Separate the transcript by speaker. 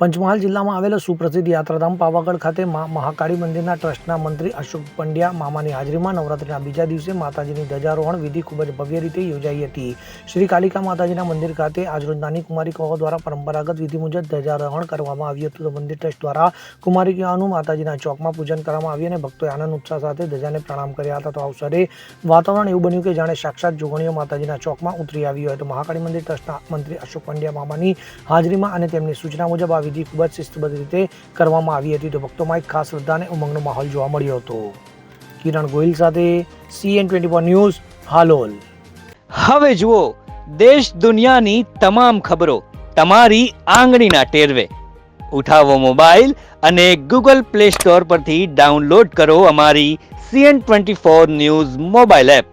Speaker 1: પંચમહાલ જિલ્લામાં આવેલા સુપ્રસિદ્ધ યાત્રાધામ પાવાગઢ ખાતે મા, મહાકાળી મંદિરના ટ્રસ્ટના મંત્રી અશોક પંડ્યા મામાની હાજરીમાં નવરાત્રિના બીજા દિવસે માતાજીની ધજારોહણ વિધિ ખૂબ જ ભવ્ય રીતે યોજાઈ હતી. શ્રી કાલિકા માતાજીના મંદિર ખાતે આજરોજ નાની કુમારી કુમારિકાઓ દ્વારા પરંપરાગત વિધિ મુજબ ધજારોહણ કરવામાં આવ્યું હતું. તો મંદિર ટ્રસ્ટ દ્વારા કુમારિકાઓનું માતાજીના ચોકમાં પૂજન કરવામાં આવ્યું અને ભક્તોએ આનંદ, ઉત્સાહ સાથે ધજાને પ્રણામ કર્યા હતા. તો અવસરે વાતાવરણ એવું બન્યું કે જાણે સાક્ષાત જોગણીઓ માતાજીના ચોકમાં ઉતરી આવી હોય. તો મહાકાળી મંદિર ટ્રસ્ટના મંત્રી અશોક પંડ્યા મામાની હાજરીમાં અને તેમની સૂચના મુજબ આ વિધિ ખૂબ જ શિસ્તબદ્ધ રીતે કરવામાં આવી હતી તો ભક્તોમાં એક ખાસ શ્રદ્ધા અને ઉમંગનો માહોલ જોવા મળ્યો હતો. કિરણ ગોહિલ સાથે CN twenty four news Halol.
Speaker 2: હવે જુઓ, દેશ દુનિયાની તમામ ખબરો તમારી આંગળીના ટેરવે. ઉઠાવો મોબાઈલ અને ગૂગલ પ્લે સ્ટોર પરથી ડાઉનલોડ કરો અમારી CN twenty four news mobile app